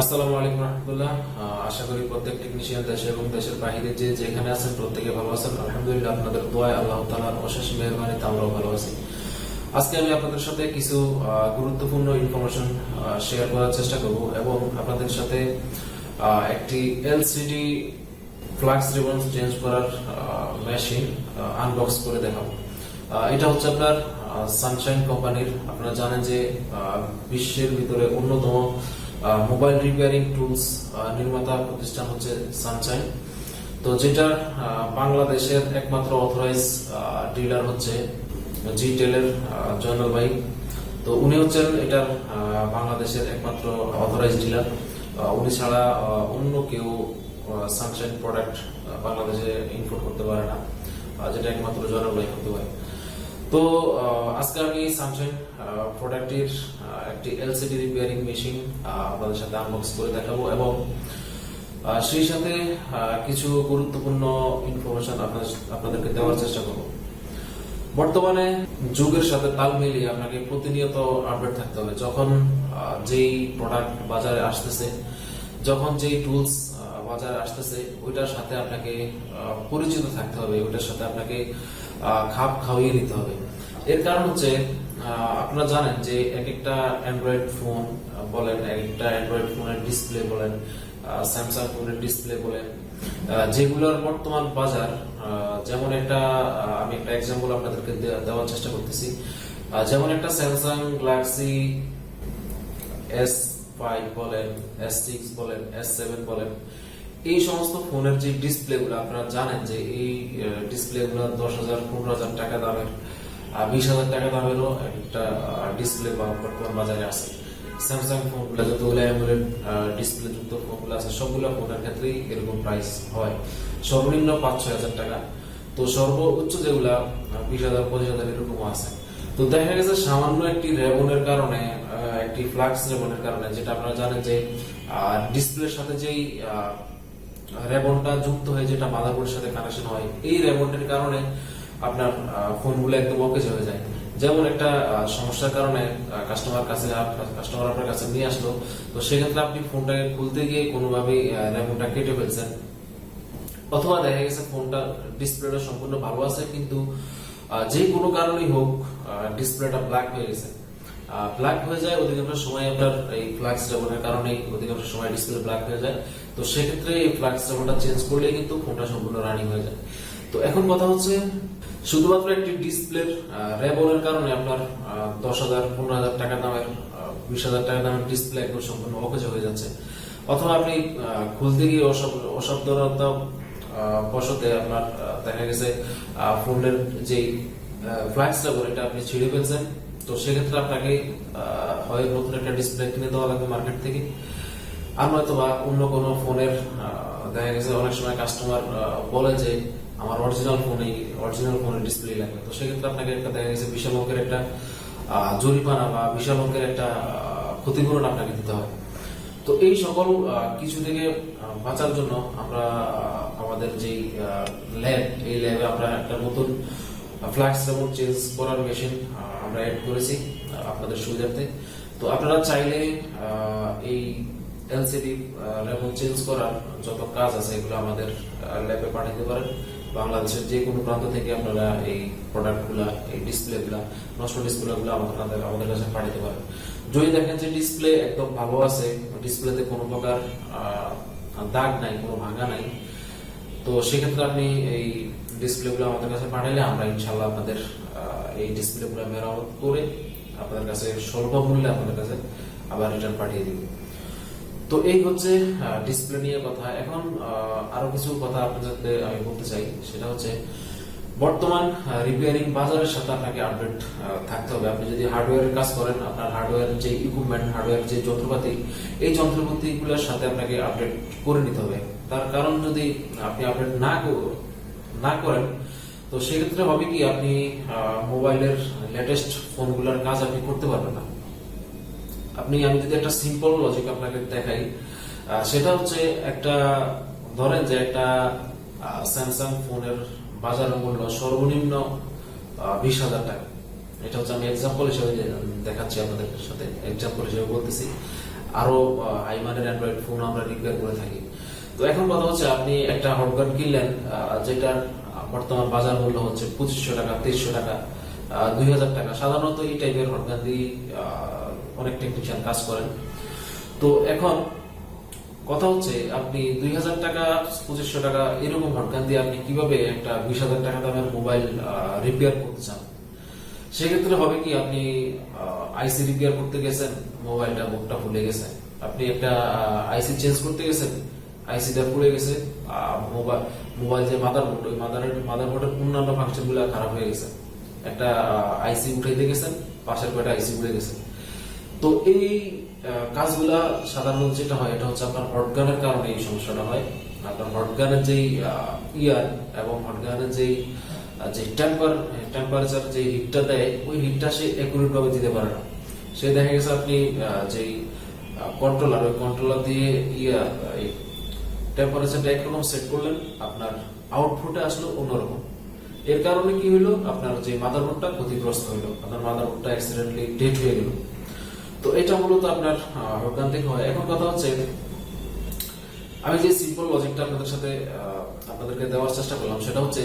আসসালামু আলাইকুম রহমতুল্লাহ। আশা করি প্রত্যেক টেকনিশিয়ান দেশে এবং দেশের বাইরে যে যেখানে আছেন প্রত্যেকে ভালো আছেন। আলহামদুলিল্লাহ আপনাদের দোয়ায় আল্লাহ তালার অশেষ আমরাও ভালো আছি। আজকে আমি আপনাদের সাথে কিছু গুরুত্বপূর্ণ ইনফরমেশন শেয়ার করার চেষ্টা করব এবং আপনাদের সাথে একটি এলসিডি ফ্লাক্স রিবন চেঞ্জ করার মেশিন আনবক্স করে দেখাবো। এটা হচ্ছে আপনার সানশাইন কোম্পানির, আপনারা জানেন যে বিশ্বের ভিতরে অন্যতম মোবাইল রিপেয়ারিং টুলস নির্মাতা প্রতিষ্ঠান হচ্ছে সানশাইন তো যেটা বাংলাদেশের একমাত্র অথরাইজ ডিলার হচ্ছে জি টেলের জয়নাল ভাই। তো উনি হচ্ছেন এটার বাংলাদেশের একমাত্র অথরাইজ ডিলার উনি ছাড়া অন্য কেউ সানশাইন প্রোডাক্ট বাংলাদেশে ইম্পোর্ট করতে পারে না। যেটা একমাত্র জয়নাল ভাই করতে পারে। তো আজকে আমি সামসাং প্রোডাক্টের একটি এলসিডি রিপেয়ারিং মেশিন আপনাদের সাথে আনবক্স করে দেখাবো এবং সেই সাথে কিছু গুরুত্বপূর্ণ ইনফরমেশন আপনাদেরকে দেওয়ার চেষ্টা করব। বর্তমানে যুগের সাথে তাল মিলিয়ে আপনাকে প্রতিনিয়ত আপডেট থাকতে হবে। যখন যেই প্রোডাক্ট বাজারে আসতেছে, যখন যেই টুলস বাজারে আসতেছে, ওইটার সাথে আপনাকে পরিচিত থাকতে হবে, ওইটার সাথে আপনাকে খাপ খাওয়িয়ে নিতে হবে। এর কারণ হচ্ছে আপনারা জানেন যে এক একটা অ্যান্ড্রয়েড ফোন বলেন এক একটা অ্যান্ড্রয়েড ফোনের ডিসপ্লে বলেন স্যামসাং ফোনের ডিসপ্লে বলেন যেগুলোর বর্তমান বাজার যেমন একটা আমি একটা এক্সাম্পল আপনাদেরকে দেওয়ার চেষ্টা করতেছি। যেমন একটা স্যামসাং গ্যালাক্সি এস ফাইভ বলেন এস সিক্স বলেন এস সেভেন বলেন, এই সমস্ত ফোনের যে ডিসপ্লে গুলো আপনারা জানেন যে এই ডিসপ্লে গুলো দশ হাজার, পনেরো হাজার টাকা দামের। বিশ হাজার টাকা একটা ডিসপ্লে বর্তমান বাজারে আছে। স্যামসাং ফোনগুলো যতগুলো ডিসপ্লে যুক্ত ফোনগুলো আছে, সবগুলো ফোনের ক্ষেত্রেই এরকম প্রাইস হয়। সর্বনিম্ন পাঁচ, ছয় হাজার টাকা। তো সর্বোচ্চ যেগুলা বিশ হাজার, পঁচিশ হাজার এরকম আছে। তো দেখা গেছে সামান্য একটি রেবনের কারণে একটি ফ্লাক্স রেবনের কারণে, যেটা আপনারা জানেন যে ডিসপ্লের সাথে যেই রেবনটা যুক্ত হয়ে যেটা মাদারবোর্ডের সাথে কানেকশন হয়, এই রেবনটির কারণে আপনার ফোনগুলো একদম অকেজ হয়ে যায়। যেমন একটা সমস্যার কারণে কাস্টমার কাছে কাস্টমার আপনার কাছে নিয়ে আসলো, তো সেক্ষেত্রে আপনি ফোনটাকে খুলতে গিয়ে কোনোভাবেই রেবনটা কেটে ফেলছেন। অথবা দেখা গেছে ফোনটা ডিসপ্লেটা সম্পূর্ণ ভালো আছে, কিন্তু যে কোনো কারণেই হোক ডিসপ্লেটা ব্ল্যাক হয়ে গেছে। ব্ল্যাক হয়ে যায়, অধিকাংশ সময় আপনার এই ফ্লাক্স রেবনের কারণে অধিকাংশ সময় ডিসপ্লে ব্ল্যাক হয়ে যায়। তো সেক্ষেত্রে এই ফ্লাক্স রেবনটা চেঞ্জ করলে কিন্তু ফোনটা সম্পূর্ণ রানিং হয়ে যায়। তো এখন কথা হচ্ছে শুধুমাত্র একটি ডিসপ্লের রেবনের কারণে আপনার দশ হাজার, পনেরো হাজার টাকা দামের বিশ হাজার টাকা দামের ডিসপ্লে একদম সম্পূর্ণ অকেজ হয়ে যাচ্ছে। অথবা আপনি খুলতে গিয়ে অসাব- অসাবধানতা বশতে আপনার দেখা গেছে ফোনের যে ফ্ল্যাক্স লেভেল এটা আপনি ছিঁড়ে ফেলছেন, তো সেক্ষেত্রে আপনাকে হয় নতুন একটা ডিসপ্লে কিনে দেওয়া লাগবে মার্কেট থেকে। আর নয়তো বা অন্য কোনো ফোনের দেখা গেছে অনেক সময় কাস্টমার বলে যে আমার অরিজিনাল ফোনে অরিজিনাল ফোনের ডিসপ্লে লাগবে। তো সেক্ষেত্রে আপনাকে একটা দেখা গেছে বিশাল অঙ্কের একটা জরিমানা বা বিশাল অঙ্কের একটা ক্ষতিপূরণ আপনাকে দিতে হয়। তো এই সকল কিছু থেকে বাঁচার জন্য আমরা আমাদের যেই ল্যাব এই ল্যাবে আমরা একটা নতুন ফ্ল্যাক্স রেমোট চেঞ্জ করার মেশিন আমরা অ্যাড করেছি আপনাদের সুবিধার্থে। তো আপনারা চাইলে এই এলসিডি রেমোট চেঞ্জ করার যত কাজ আছে এগুলো আমাদের ল্যাবে পাঠাতে পারেন। বাংলাদেশের যে কোনো প্রান্ত থেকে আপনারা এই প্রোডাক্টগুলা এই ডিসপ্লেগুলা নষ্ট ডিসপ্লেগুলো আমাদের আমাদের কাছে পাঠাতে পারেন। যদি দেখেন যে ডিসপ্লে একদম ভালো আছে ডিসপ্লেতে কোনো প্রকার দাগ নাই, কোনো ভাঙা নাই, তো সেক্ষেত্রে আপনি এই ডিসপ্লেগুলো আমাদের কাছে পাঠাইলে আমরা ইনশাল্লাহ আপনাদের এই ডিসপ্লেগুলো মেরামত করে আপনাদের কাছে স্বল্প মূল্যে আপনাদের কাছে আবার রিটার্ন পাঠিয়ে দিব। তো এই হচ্ছে ডিসপ্লে নিয়ে কথা। এখন আরও কিছু কথা আপনাদের আমি বলতে চাই। সেটা হচ্ছে, বর্তমান রিপেয়ারিং বাজারের সাথে আপনাকে আপডেট থাকতে হবে। আপনি যদি হার্ডওয়্যারের কাজ করেন, আপনার হার্ডওয়্যার যে ইকুইপমেন্ট হার্ডওয়্যার যে যন্ত্রপাতি, এই যন্ত্রপাতিগুলোর সাথে আপনাকে আপডেট করে নিতে হবে। তার কারণ যদি আপনি আপডেট না না করেন, তো সেক্ষেত্রে হবে কি, আপনি মোবাইলের লেটেস্ট ফোনগুলোর কাজ আপনি করতে পারবেন না। আপনি, আমি যদি একটা সিম্পল লজিক আপনাকে দেখাই সেটা হচ্ছে একটা, ধরেন যে একটা স্যামসাং ফোনের বাজার মূল্য সর্বনিম্ন বিশ হাজার টাকা। এটা হচ্ছে আমি এক্সাম্পল হিসেবে দেখাচ্ছি আপনাদের সাথে এক্সাম্পল হিসেবে বলতেছি। আরও হাই মানের অ্যান্ড্রয়েড ফোন আমরা রিপেয়ার করে থাকি। তো এখন কথা হচ্ছে আপনি একটা হটগান কিনলেন যেটার বর্তমান বাজার মূল্য হচ্ছে পঁচিশশো টাকা, তেইশশো টাকা দুই হাজার টাকা। সাধারণত এই টাইপের হটগান দিয়ে অনেক টেকনিশিয়ান কাজ করেন। তো এখন কথা হচ্ছে, আপনি দুই হাজার টাকা, পঁচিশশো টাকা এরকম হটগান দিয়ে আপনি কীভাবে একটা বিশ হাজার টাকা দামের মোবাইল রিপেয়ার করতে চান? সেক্ষেত্রে হবে কি, আপনি আইসি রিপেয়ার করতে গেছেন মোবাইলটা মুখটা ফুলে গেছে। আপনি একটা আইসি চেঞ্জ করতে গেছেন আইসিটা পুড়ে গেছে মোবাইল মোবাইল যে মাদার বোর্ড ওই মাদার মাদার বোর্ডের অন্যান্য ফাংশনগুলো খারাপ হয়ে গেছে। একটা আইসি উঠাইতে গেছেন, পাশের কয়টা আইসি উড়ে গেছে। তো এই কাজগুলা সাধারণত যেটা হয়, এটা হচ্ছে আপনার হটগানের কারণে এই সমস্যাটা হয়। আপনার হটগানের যেই ইয়ার এবং হটগানের যে টেম্পার টেম্পারেচার যে হিটটা দেয়, ওই হিটটা সে দিতে পারে না। সে দেখা গেছে আপনি কন্ট্রোলার ওই কন্ট্রোলার দিয়ে ইয়া টেম্পারেচারটা একরকম সেট করলেন, আপনার আউটপুটে আসলো অন্যরকম। এর কারণে কি হইল? আপনার যে মাদারবোর্ডটা ক্ষতিগ্রস্ত হইল। আপনার মাদারবোর্ডটা অ্যাক্সিডেন্টলি ডেট হয়ে গেল। তো এটা মূলত আপনার হরগান থেকে হয়। এখন কথা হচ্ছে আমি যে সিম্পল লজিকটা আপনাদের সাথে আপনাদেরকে দেওয়ার চেষ্টা করলাম সেটা হচ্ছে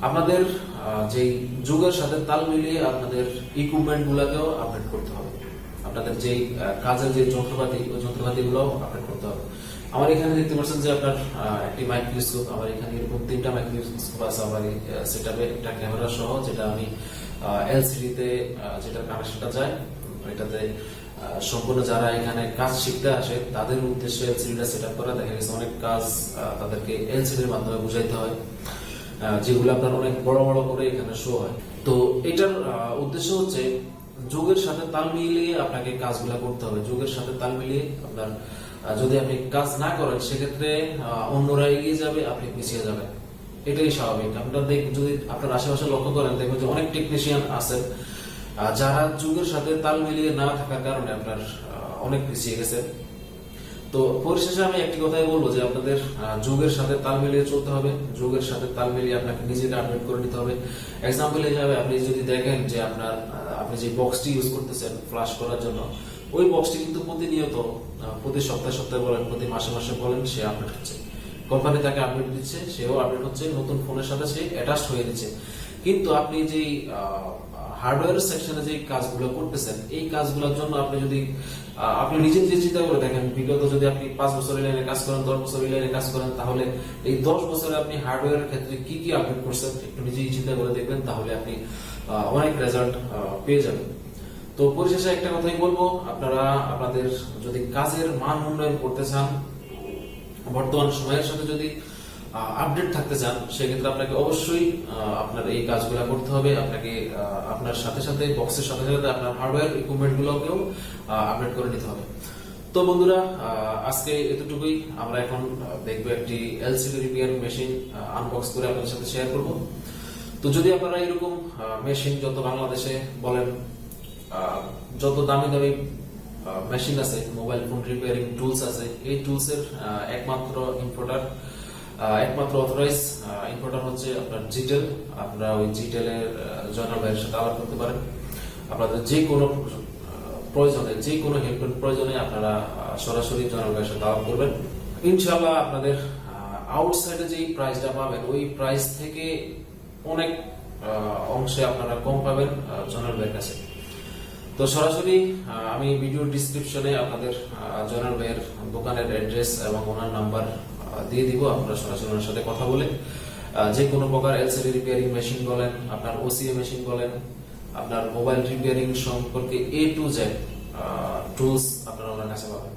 আপনাদের যেই যুগের সাথে তাল মিলিয়ে আপনাদের ইকুইপমেন্ট গুলাকেও আপডেট করতে হবে। আপনাদের যেই কাজের যে যন্ত্রপাতি ওই যন্ত্রপাতি গুলো আপডেট করতে হবে। আমার এখানে দেখতে পাচ্ছেন যে আপনার একটি মাইক্রোস্কোপ আমার এখানে এরকম তিনটা মাইক্রোস্কোপ আছে আমার সেট একটা ক্যামেরা সহ যেটা আমি এলসিডি তে আহ, যেটা কানেকশনটা যায় এটাতে সম্পূর্ণ যারা এখানে কাজ শিখতে আসে, তাদের উদ্দেশ্যে এলসিডিটা সেট আপ করা, দেখা গেছে অনেক কাজ তাদেরকে এলসিডির মাধ্যমে বুঝাইতে হয় যেগুলো আপনার অনেক বড় বড় করে এখানে শো হয়। তো এটার উদ্দেশ্য হচ্ছে যুগের সাথে তাল মিলিয়ে আপনাকে কাজগুলো করতে হবে। যোগের সাথে তাল মিলিয়ে আপনার যদি আপনি কাজ না করেন, সেক্ষেত্রে অন্যরা এগিয়ে যাবে, আপনি পিছিয়ে যাবেন। এটাই স্বাভাবিক। আপনার দেখ, যদি আপনার আশেপাশে লক্ষ্য করেন, দেখবেন যে অনেক টেকনিশিয়ান আছেন যারা যুগের সাথে তাল মিলিয়ে না থাকার কারণে আপনার অনেক পিছিয়ে গেছে। তো পরিশেষে আমি একটি কথাই বলব যে আপনাদের যুগের সাথে তাল মিলিয়ে চলতে হবে। যুগের সাথে তাল মিলিয়ে আপনাকে নিজেকে আপডেট করে নিতে হবে। এক্সাম্পল হিসাবে আপনি যদি দেখেন যে আপনার আপনি যে বক্সটি ইউজ করতেছেন ফ্লাশ করার জন্য, ওই বক্সটি কিন্তু প্রতিনিয়ত প্রতি সপ্তাহে সপ্তাহে বলেন, প্রতি মাসে মাসে বলেন, সে আপডেট হচ্ছে। কোম্পানি তাকে আপডেট দিচ্ছে, সেও আপডেট হচ্ছে, নতুন ফোনের সাথে সে অ্যাটাচ হয়ে দিচ্ছে কিন্তু আপনি যেই হার্ডওয়্যার সেকশনে যে কাজগুলো করতেছেন, এই কাজগুলোর জন্য আপনি যদি আপনি নিজে নিজে চিন্তা করে দেখেন, বিগত যদি আপনি পাঁচ বছর লাইনে কাজ করেন, দশ বছর লাইনে কাজ করেন, তাহলে এই দশ বছরে আপনি হার্ডওয়্যারের ক্ষেত্রে কি কি আপডেট করছেন, একটু নিজেই চিন্তা করে দেখবেন, তাহলে আপনি অনেক রেজাল্ট পেয়ে যাবেন। তো পরিশেষে একটা কথাই বলব, আপনারা আপনাদের যদি কাজের মান উন্নয়ন করতে চান, বর্তমান সময়ের সাথে যদি আপডেট থাকতে চান, সেক্ষেত্রে আপনাকে অবশ্যই আপনার এই কাজগুলো করতে হবে। আপনাকে আপনার সাথে সাথে বক্সের সাথে সাথে আপনার হার্ডওয়্যার ইকুইপমেন্ট গুলোকেও আপডেট করে নিতে হবে। তো বন্ধুরা আজকে এতটুকুই। আমরা এখন দেখব একটি এলসিডি রিপেয়ার মেশিন আনবক্স করে আপনাদের সাথে শেয়ার করব। তো যদি আপনারা এরকম মেশিন যত বাংলাদেশে বলেন যত দামি দামি মেশিন আছে মোবাইল ফোন রিপেয়ারিং টুলস আছে, এই টুলস এর একমাত্র ইম্পোর্টার একমাত্র অথরাইজ ইম্পোর্টার হচ্ছে আপনার জিটেল আপনারা ওই জিটেল এর জয়নাল ভাইয়ের সাথে আলাপ করতে পারেন। আপনাদের যে কোনো প্রয়োজনে, যে কোনো হেল্পের প্রয়োজনে আপনারা সরাসরি জয়নাল ভাইয়ের সাথে আলাপ করবেন। ইনশাআল্লাহ আপনাদের আউটসাইডে যেই প্রাইসটা পাবেন, ওই প্রাইস থেকে অনেক অংশে আপনারা কম পাবেন জয়নাল ভাইয়ের কাছে। তো সরাসরি আমি ভিডিও ডিসক্রিপশনে আপনাদের জয়নাল ভাইয়ের দোকানের অ্যাড্রেস এবং ওনার নাম্বার দিয়ে দিব, আপনারা সরাসরি ওনার সাথে কথা বলে। যে কোনো প্রকার এলসিডি রিপেয়ারিং মেশিন বলেন, আপনার ওসিএ মেশিন বলেন, আপনার মোবাইল রিপেয়ারিং সম্পর্কে এ টু জেড টুলস আপনারা ওনার কাছে পাবেন।